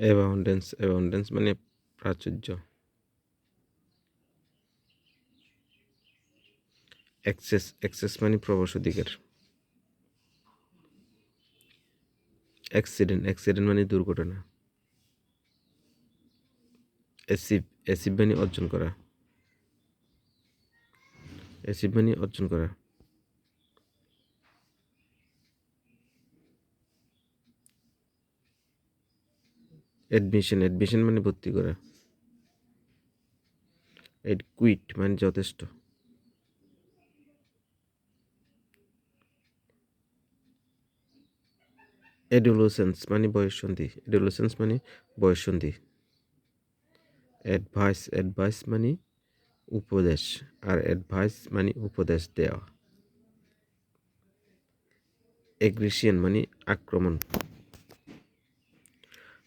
অ্যাবাউন্ডেন্স অ্যাবাউন্ডেন্স মানে প্রাচুর্য। Access access মানে প্রবেশ অধিকার অ্যাক্সিডেন্ট অ্যাক্সিডেন্ট মানে দুর্ঘটনা। অ্যাসিভ অ্যাসিভ মানে অর্জন করা। অ্যাসিভ মানে অর্জন করা। অ্যাডমিশন অ্যাডমিশন মানে ভর্তি করা। এড কুইট মানে যথেষ্ট। এডুলোসেন্স মানে বয়ঃসন্ধি এডুলোসেন্স মানে বয়ঃসন্ধি অ্যাডভাইস অ্যাডভাইস মানে উপদেশ। আর অ্যাডভাইস মানে উপদেশ দেওয়া। এগ্রিসিয়ান মানে আক্রমণ।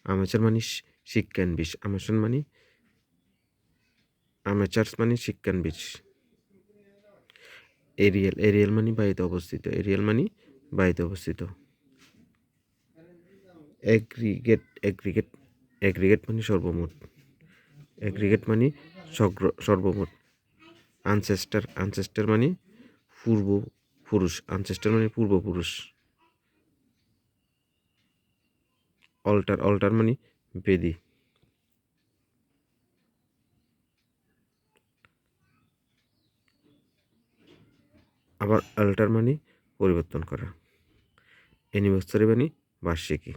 আমেচার মানে শিক্ষান বিষ আমেশন মানে আমেচার্স মানে শিক্ষান বিষ এরিয়াল এরিয়াল মানে বাড়িতে অবস্থিত এরিয়াল মানে বাড়িতে অবস্থিত। অ্যাগ্রিগেট অ্যাগ্রিগেট অ্যাগ্রিগেট মানে সর্বমোট। অ্যাগ্রিগেট মানে সর্বমোট। আনসেস্টার আনসেস্টার মানে পূর্ব, পুরুষ আনসেস্টার মানে পূর্বপুরুষ। অল্টার অল্টার মানে বেদি। আবার অল্টার মানে পরিবর্তন করা। অ্যানিভার্সারি মানে বার্ষিকী।